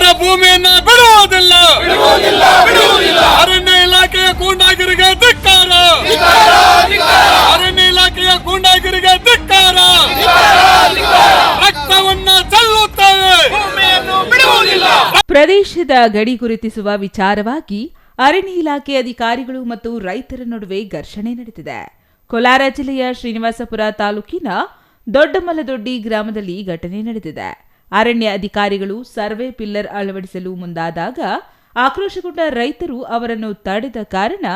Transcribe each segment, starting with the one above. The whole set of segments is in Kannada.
ರೈತರ ಭೂಮಿಯನ್ನ ಬಿಡುವುದಿಲ್ಲ. ಅರಣ್ಯ ಇಲಾಖೆಯ ಗೂಂಡಾಗಿರಿಗೆ ಧಿಕ್ಕಾರ. ಅರಣ್ಯ ಇಲಾಖೆಯ ಗೂಂಡಾಗಿರಿಗೆ ಧಿಕ್ಕಾರ. ರಕ್ತವನ್ನ ಚೆಲ್ಲುತ್ತೇವೆ. ಪ್ರದೇಶದ ಗಡಿ ಗುರುತಿಸುವ ವಿಚಾರವಾಗಿ ಅರಣ್ಯ ಇಲಾಖೆ ಅಧಿಕಾರಿಗಳು ಮತ್ತು ರೈತರ ನಡುವೆ ಘರ್ಷಣೆ ನಡೆದಿದೆ. ಕೋಲಾರ ಜಿಲ್ಲೆಯ ಶ್ರೀನಿವಾಸಪುರ ತಾಲೂಕಿನ ದೊಡ್ಡಮಲದೊಡ್ಡಿ ಗ್ರಾಮದಲ್ಲಿ ಘಟನೆ ನಡೆದಿದೆ. ಅರಣ್ಯ ಅಧಿಕಾರಿಗಳು ಸರ್ವೆ ಪಿಲ್ಲರ್ ಅಳವಡಿಸಲು ಮುಂದಾದಾಗ ಆಕ್ರೋಶಗೊಂಡ ರೈತರು ಅವರನ್ನು ತಡೆದ ಕಾರಣ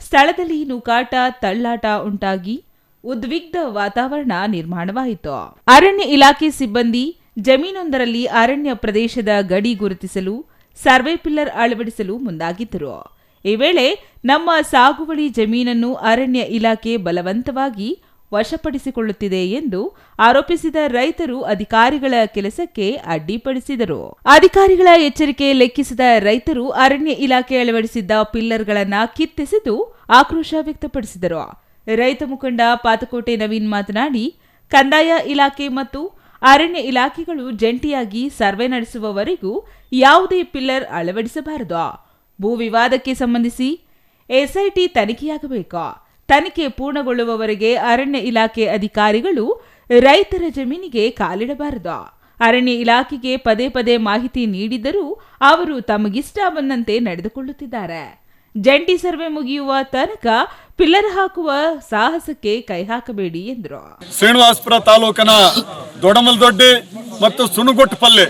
ಸ್ಥಳದಲ್ಲಿ ನೂಕಾಟ, ತಳ್ಳಾಟ ಉಂಟಾಗಿ ಉದ್ವಿಗ್ನ ವಾತಾವರಣ ನಿರ್ಮಾಣವಾಯಿತು. ಅರಣ್ಯ ಇಲಾಖೆ ಸಿಬ್ಬಂದಿ ಜಮೀನೊಂದರಲ್ಲಿ ಅರಣ್ಯ ಪ್ರದೇಶದ ಗಡಿ ಗುರುತಿಸಲು ಸರ್ವೆ ಪಿಲ್ಲರ್ ಅಳವಡಿಸಲು ಮುಂದಾಗಿದ್ದರು. ಈ ವೇಳೆ ನಮ್ಮ ಸಾಗುವಳಿ ಜಮೀನನ್ನು ಅರಣ್ಯ ಇಲಾಖೆ ಬಲವಂತವಾಗಿ ವಶಪಡಿಸಿಕೊಳ್ಳುತ್ತಿದೆ ಎಂದು ಆರೋಪಿಸಿದ ರೈತರು ಅಧಿಕಾರಿಗಳ ಕೆಲಸಕ್ಕೆ ಅಡ್ಡಿಪಡಿಸಿದರು. ಅಧಿಕಾರಿಗಳ ಎಚ್ಚರಿಕೆ ಲೆಕ್ಕಿಸಿದ ರೈತರು ಅರಣ್ಯ ಇಲಾಖೆ ಅಳವಡಿಸಿದ್ದ ಪಿಲ್ಲರ್ಗಳನ್ನು ಕಿತ್ತೆಸೆದು ಆಕ್ರೋಶ ವ್ಯಕ್ತಪಡಿಸಿದರು. ರೈತ ಮುಖಂಡ ಪಾತಕೋಟೆ ನವೀನ್ ಮಾತನಾಡಿ, ಕಂದಾಯ ಇಲಾಖೆ ಮತ್ತು ಅರಣ್ಯ ಇಲಾಖೆಗಳು ಜಂಟಿಯಾಗಿ ಸರ್ವೆ ನಡೆಸುವವರೆಗೂ ಯಾವುದೇ ಪಿಲ್ಲರ್ ಅಳವಡಿಸಬಾರದು. ಭೂ ವಿವಾದಕ್ಕೆ ಸಂಬಂಧಿಸಿ ಎಸ್ಐಟಿ ತನಿಖೆಯಾಗಬೇಕು. ತನಿಖೆ ಪೂರ್ಣಗೊಳ್ಳುವವರೆಗೆ ಅರಣ್ಯ ಇಲಾಖೆ ಅಧಿಕಾರಿಗಳು ರೈತರ ಜಮೀನಿಗೆ ಕಾಲಿಡಬಾರದು. ಅರಣ್ಯ ಇಲಾಖೆಗೆ ಪದೇ ಪದೇ ಮಾಹಿತಿ ನೀಡಿದರೂ ಅವರು ತಮಗಿಷ್ಟ ಬಂದಂತೆ ನಡೆದುಕೊಳ್ಳುತ್ತಿದ್ದಾರೆ. ಜಂಟಿ ಸರ್ವೆ ಮುಗಿಯುವ ತನಕ ಪಿಲ್ಲರ್ ಹಾಕುವ ಸಾಹಸಕ್ಕೆ ಕೈ ಹಾಕಬೇಡಿ ಎಂದರು. ಶ್ರೀನಿವಾಸಪುರ ತಾಲೂಕಿನ ದೊಡಮಲ್ದೊಡ್ಡಿ ಮತ್ತು ಸುನುಗುಟ್ಟಪಲ್ಲಿ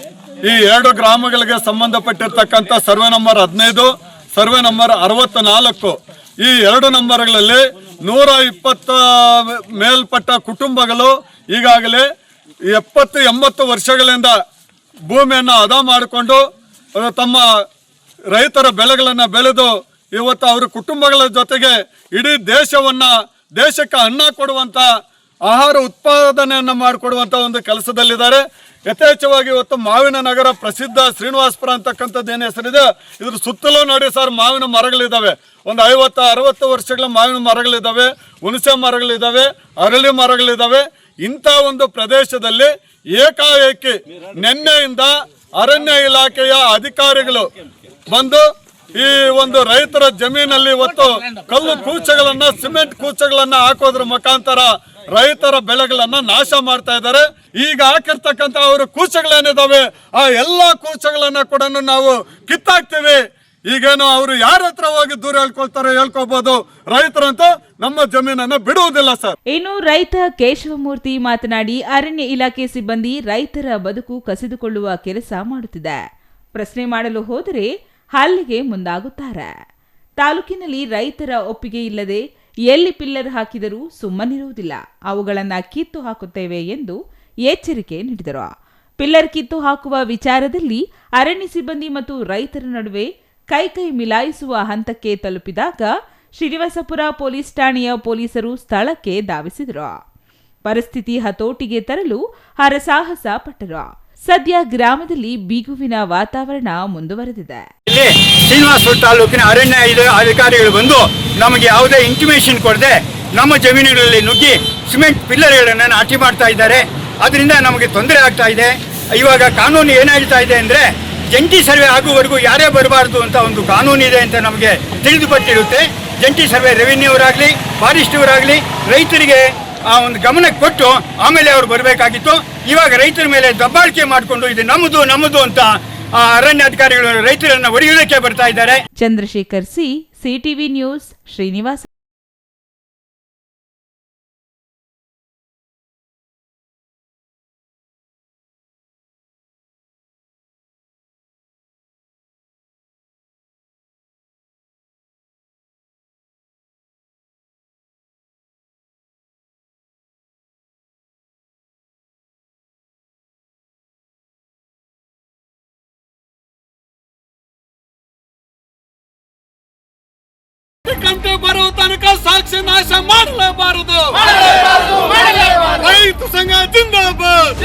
ಈ ಎರಡು ಗ್ರಾಮಗಳಿಗೆ ಸಂಬಂಧಪಟ್ಟಿರ್ತಕ್ಕಂಥ ಸರ್ವೆ ನಂಬರ್ ಹದಿನೈದು, ಸರ್ವೆ ನಂಬರ್ ಅರವತ್ತ ನಾಲ್ಕು ಈ ಎರಡು ನಂಬರ್ಗಳಲ್ಲಿ ನೂರ ಇಪ್ಪತ್ತ ಮೇಲ್ಪಟ್ಟ ಕುಟುಂಬಗಳು ಈಗಾಗಲೇ ಎಪ್ಪತ್ತು ಎಂಬತ್ತು ವರ್ಷಗಳಿಂದ ಭೂಮಿಯನ್ನು ಅದ ಮಾಡಿಕೊಂಡು ತಮ್ಮ ರೈತರ ಬೆಳೆಗಳನ್ನು ಬೆಳೆದು, ಇವತ್ತು ಅವರ ಕುಟುಂಬಗಳ ಜೊತೆಗೆ ಇಡೀ ದೇಶವನ್ನ, ದೇಶಕ್ಕೆ ಅನ್ನ ಕೊಡುವಂತ ಆಹಾರ ಉತ್ಪಾದನೆಯನ್ನ ಮಾಡಿಕೊಡುವಂಥ ಒಂದು ಕೆಲಸದಲ್ಲಿದ್ದಾರೆ. ಯಥೇಚ್ಛವಾಗಿ ಇವತ್ತು ಮಾವಿನ ನಗರ ಪ್ರಸಿದ್ಧ ಶ್ರೀನಿವಾಸಪುರ ಅಂತಕ್ಕಂಥದ್ದು ಏನು ಹೆಸರಿದೆ? ಇದ್ರ ಸುತ್ತಲೂ ನೋಡಿ ಸರ್ ಮಾವಿನ ಮರಗಳಿದ್ದಾವೆ ಒಂದು ಐವತ್ತು, ಅರವತ್ತು ವರ್ಷಗಳ ಮಾವಿನ ಮರಗಳಿದ್ದಾವೆ ಹುಣಸೆ ಮರಗಳಿದ್ದಾವೆ ಅರಳಿ ಮರಗಳಿದ್ದಾವೆ ಇಂಥ ಒಂದು ಪ್ರದೇಶದಲ್ಲಿ ಏಕಾಏಕಿ ನಿನ್ನೆಯಿಂದ ಅರಣ್ಯ ಇಲಾಖೆಯ ಅಧಿಕಾರಿಗಳು ಬಂದು ಈ ಒಂದು ರೈತರ ಜಮೀನಲ್ಲಿ ಇವತ್ತು ಕಲ್ಲು ಕೂಚಗಳನ್ನ, ಸಿಮೆಂಟ್ ಕೂಚಗಳನ್ನ ಹಾಕೋದ್ರ ಮುಖಾಂತರ ರೈತರ ಬೆಳೆಗಳನ್ನ ನಾಶ ಮಾಡ್ತಾ ಇದ್ದಾರೆ. ಈಗ ಹಾಕಿರ್ತಕ್ಕಂಥ ಅವರ ಕೂಚಗಳೇನಿದಾವೆ ಆ ಎಲ್ಲಾ ಕೂಚಗಳನ್ನ ಕೂಡ ನಾವು ಕಿತ್ತಾಕ್ತೀವಿ. ಈಗೇನು ಅವರು ಯಾರ ಹತ್ರ ಹೋಗಿ ದೂರ ಹೇಳ್ಕೊಳ್ತಾರೋ ಹೇಳ್ಕೋಬಹುದು ರೈತರಂತೂ ನಮ್ಮ ಜಮೀನನ್ನ ಬಿಡುವುದಿಲ್ಲ ಸರ್. ಇನ್ನು ರೈತ ಕೇಶವಮೂರ್ತಿ ಮಾತನಾಡಿ, ಅರಣ್ಯ ಇಲಾಖೆ ಸಿಬ್ಬಂದಿ ರೈತರ ಬದುಕು ಕಸಿದುಕೊಳ್ಳುವ ಕೆಲಸ ಮಾಡುತ್ತಿದೆ. ಪ್ರಶ್ನೆ ಮಾಡಲು ಹೋದರೆ ಹಲ್ಲಿಗೆ ಮುಂದಾಗುತ್ತಾರೆ. ತಾಲೂಕಿನಲ್ಲಿ ರೈತರ ಒಪ್ಪಿಗೆ ಇಲ್ಲದೆ ಎಲ್ಲಿ ಪಿಲ್ಲರ್ ಹಾಕಿದರೂ ಸುಮ್ಮನಿರುವುದಿಲ್ಲ. ಅವುಗಳನ್ನು ಕಿತ್ತು ಹಾಕುತ್ತೇವೆ ಎಂದು ಎಚ್ಚರಿಕೆ ನೀಡಿದರು. ಪಿಲ್ಲರ್ ಕಿತ್ತು ಹಾಕುವ ವಿಚಾರದಲ್ಲಿ ಅರಣ್ಯ ಸಿಬ್ಬಂದಿ ಮತ್ತು ರೈತರ ನಡುವೆ ಕೈಕೈ ಮಿಲಾಯಿಸುವ ಹಂತಕ್ಕೆ ತಲುಪಿದಾಗ ಶ್ರೀನಿವಾಸಪುರ ಪೊಲೀಸ್ ಠಾಣೆಯ ಪೊಲೀಸರು ಸ್ಥಳಕ್ಕೆ ಧಾವಿಸಿದರು. ಪರಿಸ್ಥಿತಿ ಹತೋಟಿಗೆ ತರಲು ಹರಸಾಹಸ ಪಟ್ಟರು. ಸದ್ಯ ಗ್ರಾಮದಲ್ಲಿ ಬಿಗುವಿನ ವಾತಾವರಣ ಮುಂದುವರೆದಿದೆ. ಶ್ರೀನಿವಾಸಪುರ ತಾಲೂಕಿನ ಅರಣ್ಯ ಅಧಿಕಾರಿಗಳು ಬಂದು ನಮಗೆ ಯಾವುದೇ ಇಂಟಿಮೇಷನ್ ಕೊಡದೆ ನಮ್ಮ ಜಮೀನುಗಳಲ್ಲಿ ನುಗ್ಗಿ ಸಿಮೆಂಟ್ ಪಿಲ್ಲರ್ಗಳನ್ನು ನಾಟಿ ಮಾಡ್ತಾ ಇದ್ದಾರೆ. ಅದರಿಂದ ನಮಗೆ ತೊಂದರೆ ಆಗ್ತಾ ಇದೆ. ಇವಾಗ ಕಾನೂನು ಏನು ಹೇಳ್ತಾ ಇದೆ ಅಂದರೆ ಜಂಟಿ ಸರ್ವೆ ಆಗುವವರೆಗೂ ಯಾರೇ ಬರಬಾರ್ದು ಅಂತ ಒಂದು ಕಾನೂನು ಇದೆ ಅಂತ ನಮಗೆ ತಿಳಿದು ಬಟ್ಟಿರುತ್ತೆ ಜಂಟಿ ಸರ್ವೆ ರೆವಿನ್ಯೂ ಅವರಾಗಲಿ ಫಾರೆಸ್ಟ್ ಅವರಾಗಲಿ ರೈತರಿಗೆ ಆ ಒಂದು ಗಮನಕ್ಕೆ ಕೊಟ್ಟು ಆಮೇಲೆ ಅವ್ರು ಬರಬೇಕಾಗಿತ್ತು. ಇವಾಗ ರೈತರ ಮೇಲೆ ದಬ್ಬಾಳಿಕೆ ಮಾಡಿಕೊಂಡು ಇದು ನಮ್ಮದು ನಮ್ಮದು ಅಂತ ಆ ಅರಣ್ಯ ಅಧಿಕಾರಿಗಳು ರೈತರನ್ನ ಒಡೆಯುವುದಕ್ಕೆ ಬರ್ತಾ ಇದ್ದಾರೆ. Chandrashekhar C CTV news Srinivasa Kante ಬರೋ ತನಕ ಸಾಕ್ಷಿ ನಾಶ ಮಾಡಲೇಬಾರದು ರೈತ ಸಂಘ ಜಿಂದಾಬಾದ್